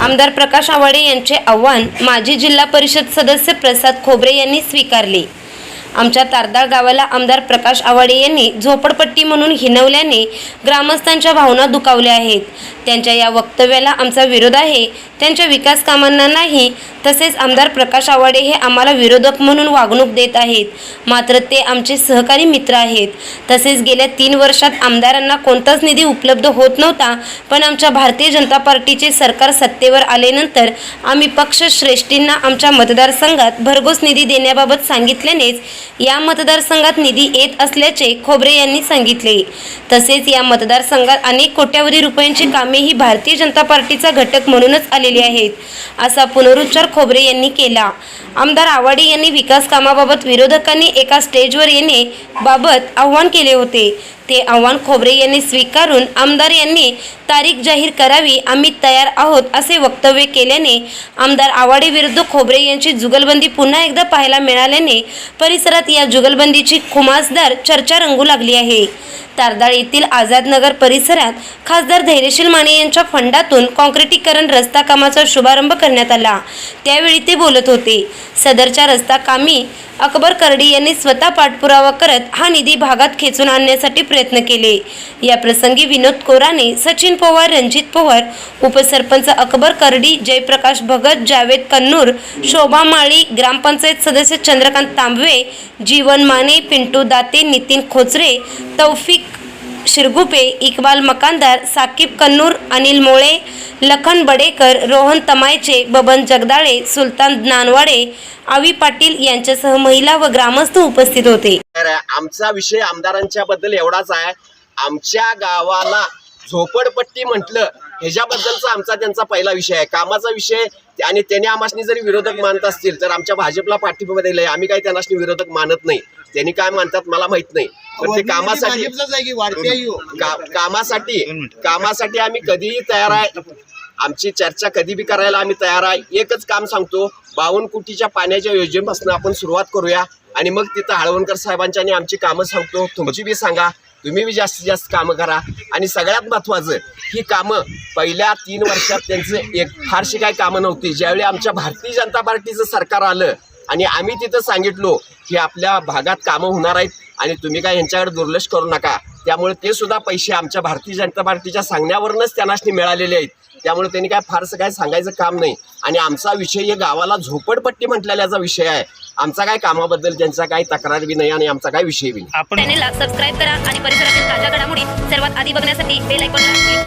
आमदार प्रकाश आवाडे यांचे आव्हान माजी जिल्हा परिषद सदस्य प्रसाद खोबरे यांनी स्वीकारले. आमच्या तारदाळ गावाला आमदार प्रकाश आवाडे यांनी झोपडपट्टी म्हणून हिनवल्याने ग्रामस्थांच्या भावना दुखावल्या आहेत. त्यांच्या या वक्तव्याला आमचा विरोध आहे. त्यांच्या विकास कामांना नाही तसेच आमदार प्रकाश आवाडे हे आम्हाला विरोधक म्हणून वागणूक देत आहेत. मात्र ते आमचे सहकारी मित्र आहेत. तसेच गेल्या तीन वर्षात आमदारांना कोणताच निधी उपलब्ध होत नव्हता पण आमच्या भारतीय जनता पार्टीचे सरकार सत्तेवर आल्यानंतर आम्ही पक्षश्रेष्ठींना आमच्या मतदारसंघात भरघोस निधी देण्याबाबत सांगितल्यानेच या मतदारसंघात निधी येत असल्याचे खोबरे यांनी सांगितले. तसेच या मतदारसंघात अनेक कोट्यावधी रुपयांची कामे ही भारतीय जनता पार्टीचा घटक म्हणूनच आलेली आहेत असा पुनरुच्चार खोबरे यांनी केला. आमदार आवाडे यांनी विकास कामाबाबत विरोधकांनी एका स्टेजवर येणे बाबत आव्हान केले होते. ते आव्हान खोबरे यांनी स्वीकारून आमदार यांनी तारीख जाहीर करावी आम्ही तयार आहोत असे वक्तव्य केल्याने आमदार आवाडे विरुद्ध खोबरे यांची जुगलबंदी पुन्हा एकदा पाहायला मिळाल्याने परिसरात या जुगलबंदीची खुमासदार चर्चा रंगू लागली आहे. तारदाळ येथील आझादनगर परिसरात खासदार धैर्यशील माने यांच्या फंडातून काँक्रिटीकरण रस्ता कामाचा शुभारंभ करण्यात आला. त्यावेळी ते बोलत होते सदरच्या रस्ता कामी अकबर करडी यांनी स्वतः पाठपुरावा करत हा निधी भागात खेचून आणण्यासाठी प्रयत्न केले. या प्रसंगी विनोद कोराने सचिन पवार रणजित पवार उपसरपंच अकबर करडी जयप्रकाश भगत जावेद कन्नूर शोभा माळी ग्रामपंचायत सदस्य चंद्रकांत तांबवे जीवन माने पिंटू दाते नितीन खोचरे तौफिक शिरगुपे इकबाल मकानदार साकीब कन्नूर अनिल मोळे लखन बडेकर रोहन तमायचे बबन जगदाळे सुलतान नानवाडे आवी पाटील यांच्यासह महिला व ग्रामस्थ उपस्थित होते. आमचा विषय आमदारांच्या बद्दल एवढाच आहे. आमच्या गावाला झोपडपट्टी म्हटलं ह्याच्याबद्दलचा आमचा त्यांचा पहिला विषय आहे. कामाचा विषय आणि त्याने आमासनी जरी विरोधक मानत असतील तर आमच्या भाजपला पाठिंबा दिलाय. आम्ही काही त्यांना विरोधक मानत नाही. त्यांनी काय मानतात मला माहीत नाही. पण ते कामासाठी का- कामासाठी कामासाठी आम्ही कधीही तयार आहे. आमची चर्चा कधी बी करायला आम्ही तयार आहे. एकच काम सांगतो बावन्न कोटीच्या पाण्याच्या योजनेपासून आपण सुरुवात करूया आणि मग तिथं हळवणकर साहेबांच्या आणि आमची कामं सांगतो. तुमची बी सांगा. तुम्ही बी जास्तीत जास्त कामं करा. आणि सगळ्यात महत्त्वाचं ही कामं पहिल्या तीन वर्षात त्यांचं एक फारशी काही कामं नव्हती. ज्यावेळी आमच्या भारतीय जनता पार्टीचं सरकार आलं आणि आम्ही तिथं सांगितलो की आपल्या भागात कामं होणार आहेत आणि तुम्ही काय यांच्याकडे दुर्लक्ष करू नका. त्यामुळे ते सुद्धा पैसे आमच्या भारतीय जनता पार्टीच्या सांगण्यावरूनच त्यांना मिळालेले आहेत. त्यामुळे त्यांनी काय फारसं काय सांगायचं काम नाही. आणि आमचा विषय हे गावाला झोपडपट्टी म्हटलेल्याचा विषय आहे. आमचा काय कामाबद्दल त्यांचा काही तक्रार बी नाही आणि आमचा काय विषय बी नाही. आपण चॅनेलला सबस्क्राईब करा आणि परिसरातील ताज्या घडामोडी सर्वात आधी बघण्यासाठी बेल आयकॉनला क्लिक